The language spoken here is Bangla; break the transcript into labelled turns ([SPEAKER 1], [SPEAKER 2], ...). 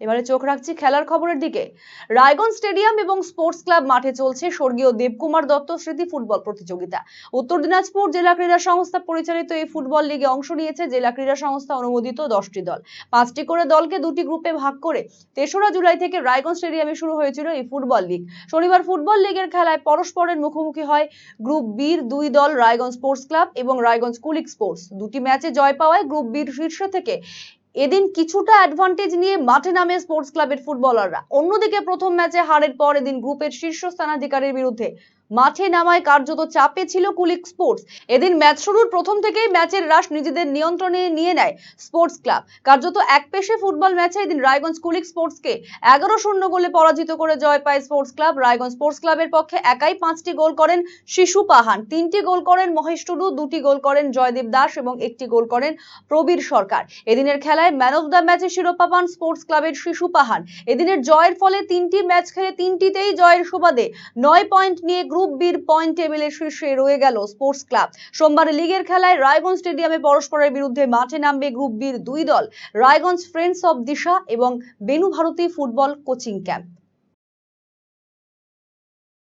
[SPEAKER 1] এবারে চোখ রাখছি খেলার খবরের দিকে। রায়গঞ্জ স্টেডিয়াম এবং স্পোর্টস ক্লাব মাঠে চলছে স্বর্গীয় দেবকুমার দত্ত স্মৃতি ফুটবল প্রতিযোগিতা। উত্তর দিনাজপুর জেলা ক্রীড়া সংস্থা পরিচালিত এই ফুটবল লিগে অংশ নিয়েছে জেলা ক্রীড়া সংস্থা অনুমোদিত দশটি দল। পাঁচটি করে দলকে দুটি গ্রুপে ভাগ করে তেসরা জুলাই থেকে রায়গঞ্জ স্টেডিয়ামে শুরু হয়েছিল এই ফুটবল লিগ। শনিবার ফুটবল লিগের খেলায় পরস্পরের মুখোমুখি হয় গ্রুপ বির দুই দল রায়গঞ্জ স্পোর্টস ক্লাব এবং রায়গঞ্জ কুলিক স্পোর্টস। দুটি ম্যাচে জয় পাওয়ায় গ্রুপ বির শীর্ষ থেকে এদিন কিছুটা অ্যাডভান্টেজ নিয়ে মাঠে নামে স্পোর্টস ক্লাবের ফুটবলাররা অন্যদিকে প্রথম ম্যাচে হারের পর এদিন গ্রুপের শীর্ষস্থানাধিকারীর বিরুদ্ধে মাঠে নামায় কার্যত চাপে ছিল কুলিক স্পোর্টস। এদিন ম্যাচ শুরুর প্রথম থেকেই ম্যাচের রাশ নিজেদের নিয়ন্ত্রণে নিয়ে নেয় স্পোর্টস ক্লাব। কার্যত এক পেশে ফুটবল ম্যাচে এদিন রায়গঞ্জ কুলিক স্পোর্টসকে এগারো শূন্য গোলে পরাজিত করে জয় পায় স্পোর্টস ক্লাব। রায়গঞ্জ স্পোর্টস ক্লাবের পক্ষে একাই পাঁচটি গোল করেন শিশু পাহান। তিনটি গোল করেন মহেশ টুডু, দুটি গোল করেন জয়দীপ দাস এবং একটি গোল করেন প্রবীর সরকার। এদিনের খেলায় ম্যান অফ দ্য ম্যাচে শিরোপা পান স্পোর্টস ক্লাবের শিশু পাহান। এদিনের জয়ের ফলে তিনটি ম্যাচ খেলে তিনটিতেই জয়ের সুবাদে নয় পয়েন্ট নিয়ে গ্রুপ বির পয়েন্ট টেবিলের শীর্ষে রয়ে গেল স্পোর্টস ক্লাব। সোমবার লিগের খেলায় রায়গঞ্জ স্টেডিয়ামে পরস্পরের বিরুদ্ধে মাঠে নামবে গ্রুপ বির দুই দল, রায়গঞ্জ ফ্রেন্ডস অব দিশা এবং Benu Bharati football coaching camp.